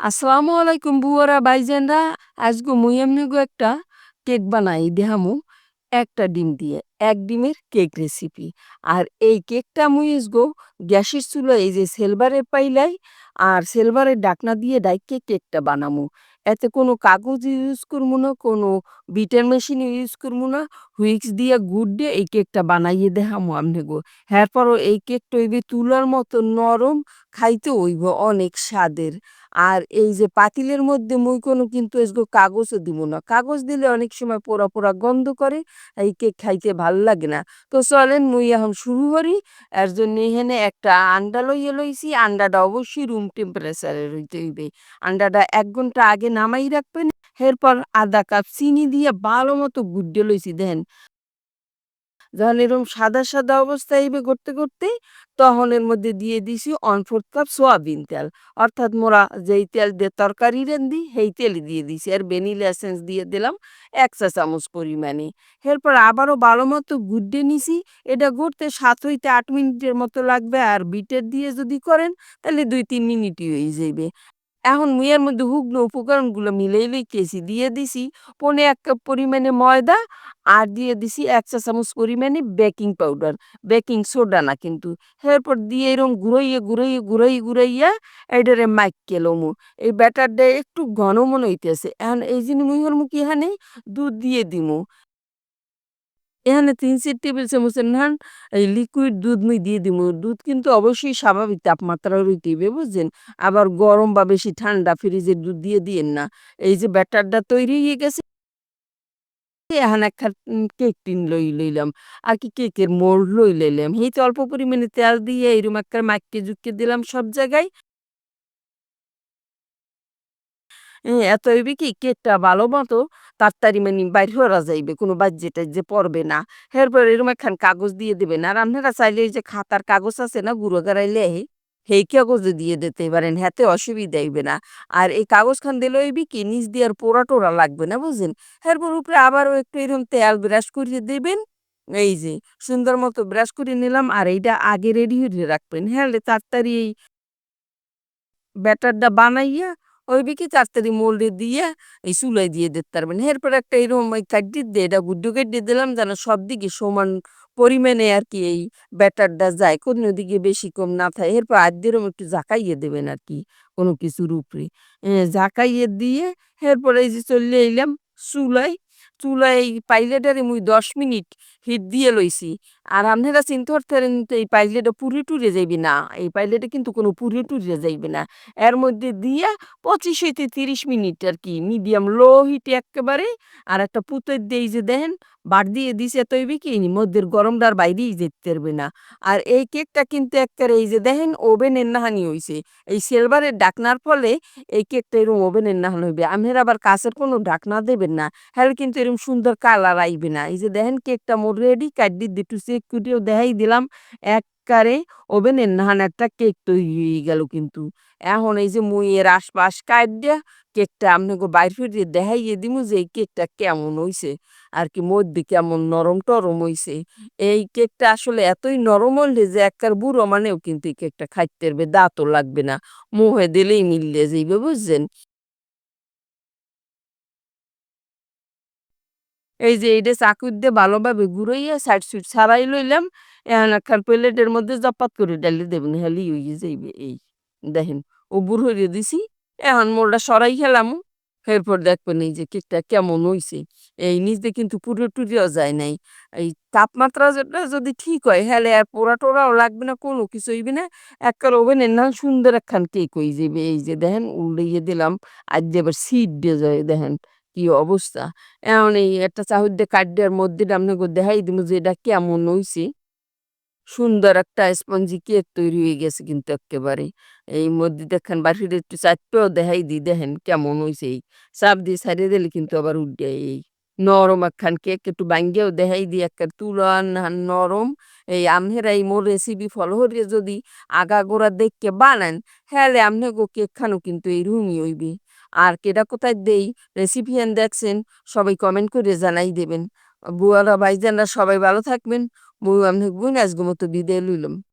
আসসালামু আলাইকুম বুয়ারা, ভাইজানরা। আজকে মুই এমনিগো একটা কেক বানাই দেহামু একটা ডিম দিয়ে, এক ডিমের কেক রেসিপি আর এই কেকটা মুই গো গ্যাসের চুলো এই যে সিলভারের পাইলাই, আর সিলভারের ডাকনা দিয়ে ডাইকে কেকটা বানামু। এতে কোনো কাগজ ইউজ করব না, কোনো বিটের মেশিন ইউজ করব না হুইক্স দিয়ে গুড় দিয়ে এই কেকটা বানাইয়ে দেখামু আমনে গো এরপরও এই কেকটা হইবে তুলার মতো নরম, খাইতে হইব অনেক স্বাদের। আর এই যে পাতিলের মধ্যে মুই কোনো কিন্তু এসগো কাগজও দিব না। কাগজ দিলে অনেক সময় পোড়া পোড়া গন্ধ করে, এই কেক খাইতে ভালো লাগে না। তো চলেন মুই এখন শুরু করি। এর জন্য এখানে একটা আন্ডা লইয়ে লইছি। আন্ডাটা অবশ্যই রুম টেম্পারেচারে রইতে হইবে। আন্ডাটা এক ঘণ্টা আগে নামাই রাখবেন। এরপর আধা কাপ চিনি দিয়ে ভালো মতো গুড্ডে লইছি দেন যখন এরকম সাদা সাদা অবস্থা এইবে করতে করতে তখন এর মধ্যে দিয়ে দিছি ওয়ান ফোর্থ কাপ সোয়াবিন তেল। অর্থাৎ মোরা যেই তেল দিয়ে তরকারি রান্ধি সেই তেলই দিয়ে দিছি। আর ভ্যানিলা এসেন্স দিয়ে দিলাম এক চা চামচ পরিমাণে। এরপর আবারও ভালো মতো গুড্ডে নিছি। এটা গড়তে সাত হইতে আট মিনিটের মতো লাগবে। আর বিটের দিয়ে যদি করেন, তাহলে দুই, তিন মিনিটই হয়ে যাবে এখন মুইয়ের মধ্যে হুগনো উপকরণগুলো মিলেই লইতেছি দিয়ে দিছি পনে এক কাপ পরিমাণে ময়দা আর দিয়ে দিছি এক চা চামচ পরিমাণে বেকিং পাউডার, বেকিং সোডা না কিন্তু। এরপর দিয়ে এরকম ঘুরাইয়ে ঘুরাইয়ে ঘুরাই ঘুরাইয়া এটারে মাইকে লমু। এই ব্যাটারটা একটু ঘন মনে হইতেছে। এখন এই জন্য মুইহর মুখ এখানে দুধ দিয়ে দিমু। এখানে ৩-৪ টেবিল চামচের নান এই লিকুইড দুধ মুই দিয়ে দিব দুধ কিন্তু অবশ্যই স্বাভাবিক তাপমাত্রা হইতে হইবে বুঝছেন? আবার গরম বা বেশি ঠান্ডা ফ্রিজের দুধ দিয়ে দিয়েন না। এই যে ব্যাটারটা তৈরি হয়ে গেছে, এখন একটা কেক টিন লই লইলাম। আর কি কেকের মোল্ড লই লইলাম। এইতো অল্প পরিমাণে তেল দিয়ে এরকম একটা মাইকে ঝুঁকে দিলাম সব জায়গায়। এত হইবে কি কেকটা ভালো মতো তাড়াতাড়ি মানে বাইর হওয়া যাইবে কোনো বাহ্যে-টাহ্যে পড়বে না। এরপর এরকম একখান কাগজ দিয়ে দিবেন। আর আপনারা চাইলে এই যে খাতার কাগজ আছে না গুঁড়ো করাই লেহে, সেই কাগজও দিয়ে দিতে পারেন। হাতে অসুবিধা হইবে না। আর এই কাগজখান দিলে হইবে কি নিচ দিয়ে আর পোড়া-টোড়া লাগবে না বুঝছেন? এরপর উপরে আবারও একটু এরকম তেল ব্রাশ করিয়ে দিবেন। এই যে সুন্দর মতো ব্রাশ করে নিলাম আর এইটা আগে রেডি করে রাখবেন। হ্যাঁ, তাড়াতাড়ি এই ব্যাটারটা বানাইয়া হইবে কি তাড়াতাড়ি মোল্ডে দিয়ে এই চুলাই দিয়ে দিতে পারবেন। এরপর একটা এরকম ওই কাইট্টি দিয়ে, এটা গুড্ডু কাইট্টি দিলাম যেন সব দিকে সমান পরিমাণে আর কি এই ব্যাটারটা যায়। কোনো দিকে বেশি কম না থাকে। এরপর এরকম একটু জাকাইয়ে দেবেন আর কি, কোনো কিছুর উপরে। জাকাইয়ে দিয়ে এরপরে এই যে চলে এলাম চুলায়। চুলায় এই পাইলেটারে মুই ১০ মিনিট হিট দিয়ে লইছি। আর আপনারা চিন্তা করতেছেন তো এই পাইলেটটা পুড়ে টুরে যাইবে না। এই পাইলেটে কিন্তু কোনো পুড়ে টুরে যাইবে না। এর মধ্যে দিয়া ২৫ হইতে ৩০ মিনিট আর কি, মিডিয়াম লো হিটে এক্কেবারে আর একটা পুঁতের দিয়ে যে দেখেন বাট দিয়ে দিছে হইবে কি মধ্যের গরমটা আর বাইরেই যেতে পারবে না। আর এই কেকটা কিন্তু এক্কেবারে এই যে দেখেন, ওভেনের নাহানি হইছে। এই সিলভারের ডাকনার ফলে এই কেকটা এরকম ওভেনের নাহান হইবে। আপনারা আবার কাঁচের কোনো ডাকনা দেবেন না। হ্যালে কিন্তু এরকম সুন্দর কালার আইবে না। এই যে দেখেন কেকটা মোর রেডি দিয়ে একটু চেক কইরেও দেখাই দিলাম। একবারে ওভেনের নাহান একটা কেক তৈরি হয়ে গেল কিন্তু। এখন এই যে মুই এর আশপাশ কাইট্টা কেকটা আপনাকে বাইর কইরে দেখাইয়ে দিমু যে এই কেকটা কেমন হইছে। আর কি মধ্যে কেমন নরম-টরম হইছে। এই কেকটা আসলে এতই নরম হইলে যে একবারে বুড়ো মানেও কিন্তু এই কেকটা খাইতে পারবে, দাঁতও লাগবে না। মুখে দিলেই মিলিয়ে যাইবে বুঝছেন? এই যে এইটা চাকুর দিয়ে ভালোভাবে ঘুরাইয়া সাইড সুইড ছাড়াই লইলাম। এখন একখান প্লেটের মধ্যে জপাত করে ঢাইলে দেবেন হলেই হইয়া যাইবে, এই। দেখেন, উবুর হইরে দিছি। এখন মোরটা সরাই খেলামু। এরপর দেখবেন এই যে কেকটা কেমন হইছে। এই দিয়ে কিন্তু পুরো টুরিও যায় নাই। এই তাপমাত্রা যেটা যদি ঠিক হয় হ্যালে আর পোড়া-টোড়াও লাগবে না, কোনো কিছু হইবে না। একবারে ওভেনের না সুন্দর একখান কেক হয়ে যাবে। এই যে দেখেন, উল্টাইয়ে দিলাম। আর যে আবার সিট দিয়ে যায়, দেখেন কি অবস্থা। এখন এই একটা চাহুর দিয়ে কাইট্টার মধ্যে আপনাকে দেখাই দিব যে এটা কেমন হইছে। সুন্দর একটা স্পঞ্জি কেক তৈরি হয়ে গেছে কিন্তু এক্কেবারে। এই মধ্যে দেখেন বাহিরে একটু চাইট্টেও দেখাই দিই, দেখেন কেমন হইছে এই। চাপ দিয়ে ছাইড়া দিলে কিন্তু আবার উইঠ্যা এই। নরম একখান কেক একটু ভাইঙ্গাও দেখাই দিই তুলার নাহান নরম। এই আপনারা এই মোর রেসিপি ফলো কইরে যদি আগাগোড়া দেখকে বানান হ্যালে আপনাগো কেক খানো কিন্তু এইরকমই হইবে। আর কেডা কোথায় দেই রেসিপিয়ান দেখছেন, সবাই কমেন্ট করে জানাই দেবেন। বুয়ারা ভাইজানরা সবাই ভালো থাকবেন। বউ আমি আপনাকে আজগো মতো বিদায় লইলাম।